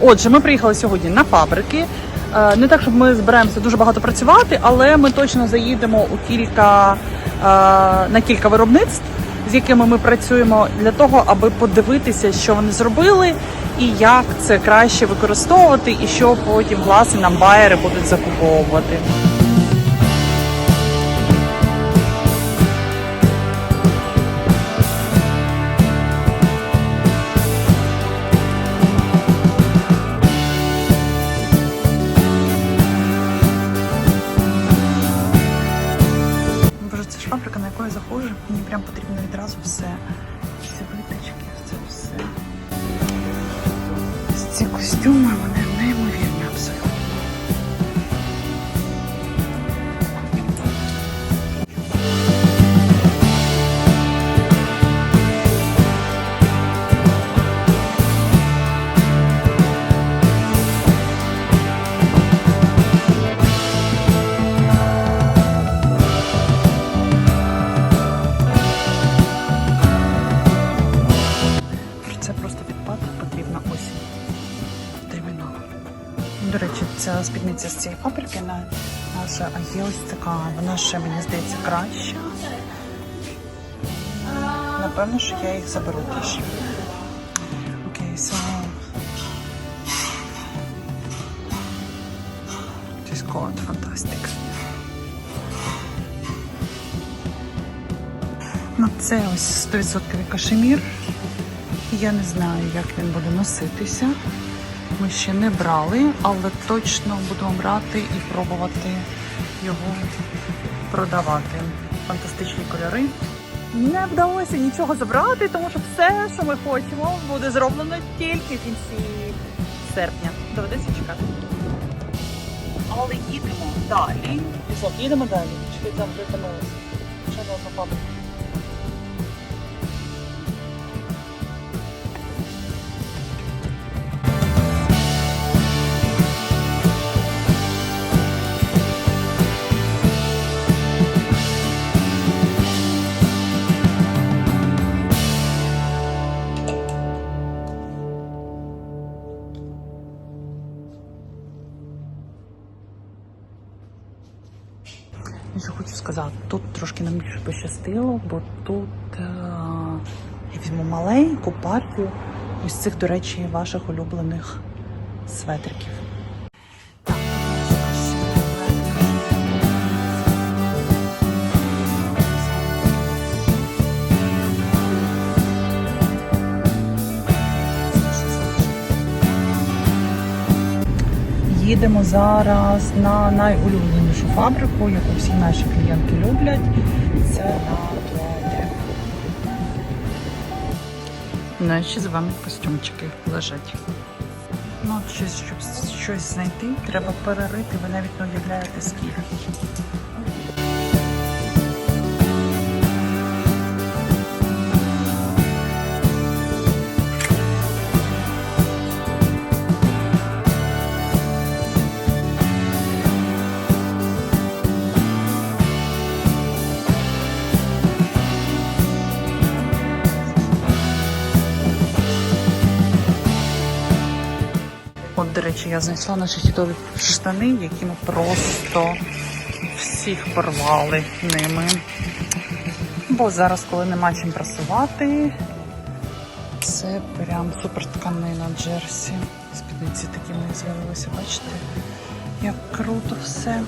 Отже, ми приїхали сьогодні на фабрики. Е, Не так, щоб ми збираємося дуже багато працювати, але ми точно заїдемо у кілька е, на кілька виробництв, з якими ми працюємо, для того, аби подивитися, що вони зробили, і як це краще використовувати, і що потім власне нам байери будуть закуповувати. Просто потрібна осінь. Терміново. До речі, ця спідниця з цієї фабрики на наша, а є ось така, вона ще мені здається краща. Напевно, що я їх заберу теж. Окей. This code fantastic. Ну, це ось 100% кашемір. Я не знаю, як він буде носитися. Ми ще не брали, але точно будемо брати і пробувати його продавати. Фантастичні кольори. Не вдалося нічого забрати, тому що все, що ми хочемо, буде зроблено тільки в кінці серпня. Доведеться чекати. Але їдемо далі. Пісок, їдемо далі. Ти там вже помилися? Ще одна Ще хочу сказати, тут трошки нам більше пощастило, бо тут е- я візьму маленьку партію ось цих, до речі, ваших улюблених светриків. Їдемо зараз на найулюбленішу фабрику, яку всі наші клієнти люблять. Це на туалети. Наші з вами костюмчики лежать. Ну, щось, щоб щось знайти, треба перерити. Ви навіть не уявляєте скільки. От, до речі, я знайшла наші чудові штани, які ми просто всіх порвали ними. Бо зараз, коли нема чим прасувати, це прям супер тканина джерсі. Спідниці такі в них з'явилися, бачите? Як круто все.